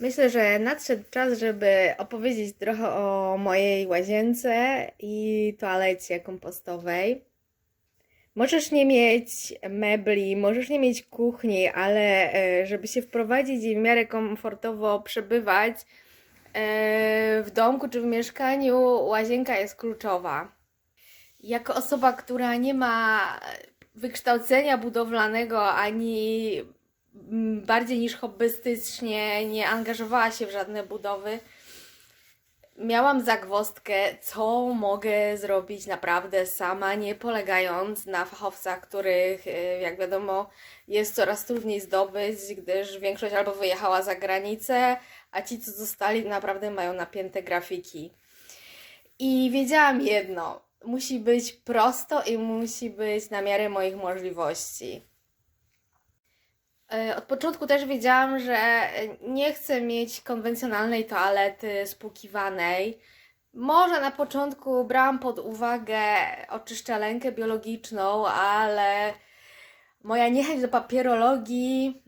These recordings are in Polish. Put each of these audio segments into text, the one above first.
Myślę, że nadszedł czas, żeby opowiedzieć trochę o mojej łazience i toalecie kompostowej. Możesz nie mieć mebli, możesz nie mieć kuchni, ale e, żeby się wprowadzić i w miarę komfortowo przebywać e, w domku czy w mieszkaniu, łazienka jest kluczowa. Jako osoba, która nie ma wykształcenia budowlanego ani bardziej niż hobbystycznie nie angażowała się w żadne budowy, miałam zagwozdkę, co mogę zrobić naprawdę sama, nie polegając na fachowcach, których, y, jak wiadomo, jest coraz trudniej zdobyć, gdyż większość albo wyjechała za granicę, a ci, co zostali, naprawdę mają napięte grafiki. I wiedziałam jedno: musi być prosto i musi być na miarę moich możliwości. E, Od początku też wiedziałam, że nie chcę mieć konwencjonalnej toalety spłukiwanej. Może na początku brałam pod uwagę oczyszczalenkę biologiczną, ale moja niechęć do papierologii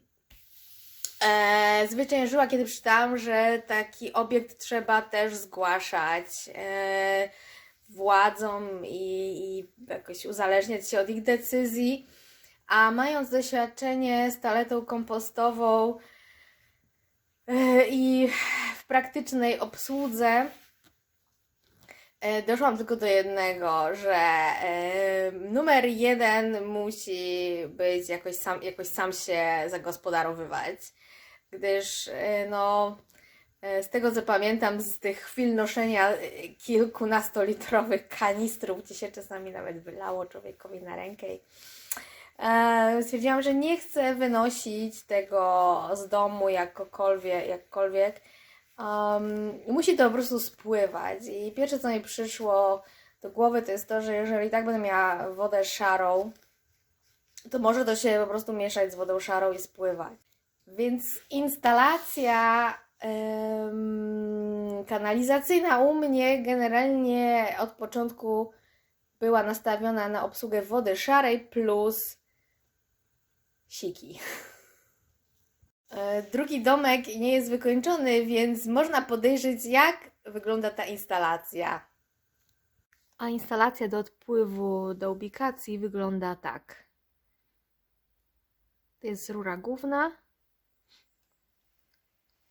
e, zwyciężyła, kiedy przeczytałam, że taki obiekt trzeba też zgłaszać e, władzom i, i jakoś uzależniać się od ich decyzji. A mając doświadczenie z toaletą kompostową e, i w praktycznej obsłudze, e, doszłam tylko do jednego, że e, numer jeden musi być jakoś sam, jakoś sam się zagospodarowywać, gdyż no, z tego co pamiętam, z tych chwil noszenia kilkunastolitrowych kanistrów, gdzie się czasami nawet wylało człowiekowi na rękę i e, stwierdziłam, że nie chcę wynosić tego z domu jakokolwiek, jakkolwiek. Um, musi to po prostu spływać. I pierwsze, co mi przyszło do głowy, to jest to, że jeżeli tak będę miała wodę szarą, to może to się po prostu mieszać z wodą szarą i spływać. Więc instalacja em, kanalizacyjna u mnie generalnie od początku była nastawiona na obsługę wody szarej plus siki. E, Drugi domek nie jest wykończony, więc można podejrzeć, jak wygląda ta instalacja. A instalacja do odpływu do ubikacji wygląda tak. To jest rura główna,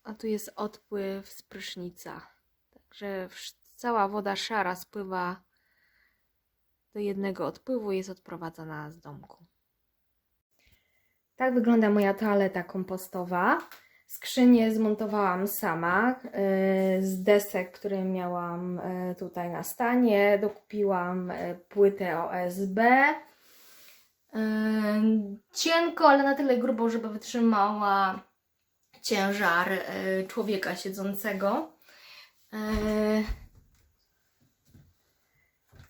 a tu jest odpływ z prysznica. Także cała woda szara spływa do jednego odpływu i jest odprowadzana z domku. Tak wygląda moja toaleta kompostowa. Skrzynię zmontowałam sama yy, z desek, które miałam yy, tutaj na stanie. Dokupiłam yy, płytę OSB. Cienko, ale na tyle grubą, żeby wytrzymała ciężar człowieka siedzącego.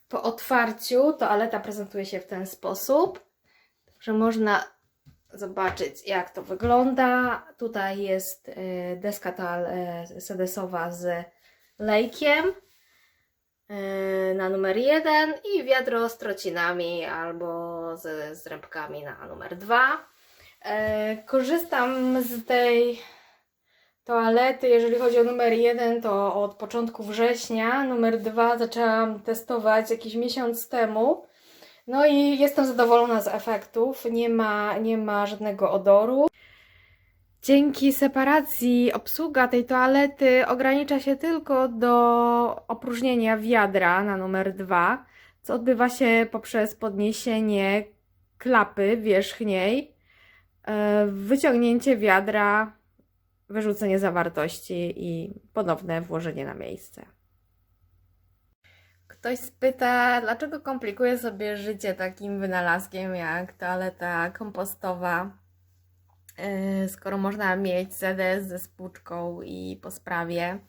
Po otwarciu toaleta prezentuje się w ten sposób, że można zobaczyć, jak to wygląda. Tutaj jest y, deska y, sedesowa z lejkiem y, na numer jeden i wiadro z trocinami albo z zrębkami na numer dwa. Y, Korzystam z tej toalety, jeżeli chodzi o numer jeden, to od początku września. Numer dwa zaczęłam testować jakiś miesiąc temu. No i jestem zadowolona z efektów. Nie ma, nie ma żadnego odoru. Dzięki separacji obsługa tej toalety ogranicza się tylko do opróżnienia wiadra na numer dwa, co odbywa się poprzez podniesienie klapy wierzchniej, e, wyciągnięcie wiadra, wyrzucenie zawartości i ponowne włożenie na miejsce. Ktoś spyta, dlaczego komplikuję sobie życie takim wynalazkiem jak toaleta kompostowa, yy, skoro można mieć ZS ze spłuczką i po sprawie.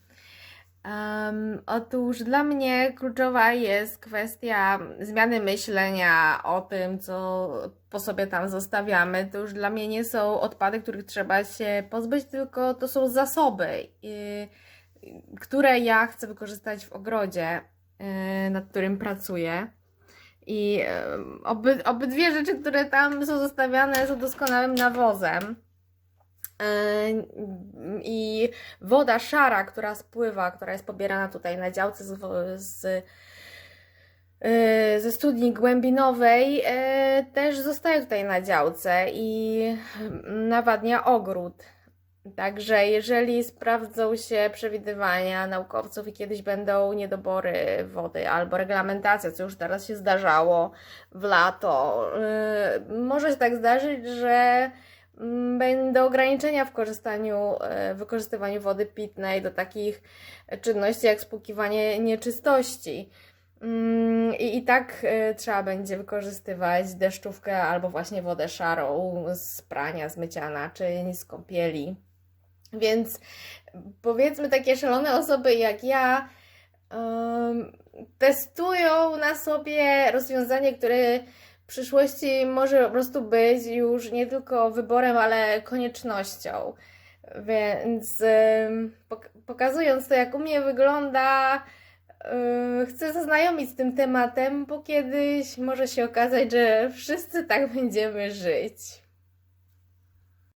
Em, otóż dla mnie kluczowa jest kwestia zmiany myślenia o tym, co po sobie tam zostawiamy. To już dla mnie nie są odpady, których trzeba się pozbyć, tylko to są zasoby, yy, które ja chcę wykorzystać w ogrodzie, nad którym pracuję. I em, oby, obydwie rzeczy, które tam są zostawiane, są doskonałym nawozem. Yy, I woda szara, która spływa, która jest pobierana tutaj na działce z, z, ze studni głębinowej, też zostaje tutaj na działce i nawadnia ogród. Także jeżeli sprawdzą się przewidywania naukowców i kiedyś będą niedobory wody albo reglamentacja, co już teraz się zdarzało w lato, yy, może się tak zdarzyć, że mm, będą ograniczenia w korzystaniu, yy, wykorzystywaniu wody pitnej do takich czynności jak spłukiwanie nieczystości. Mm, I, I tak y, trzeba będzie wykorzystywać deszczówkę albo właśnie wodę szarą z prania, z mycia naczyń, z kąpieli. Więc powiedzmy takie szalone osoby jak ja em, testują na sobie rozwiązanie, które w przyszłości może po prostu być już nie tylko wyborem, ale koniecznością. Więc pok- pokazując to, jak u mnie wygląda, Yy, Chcę zaznajomić z tym tematem, bo kiedyś może się okazać, że wszyscy tak będziemy żyć.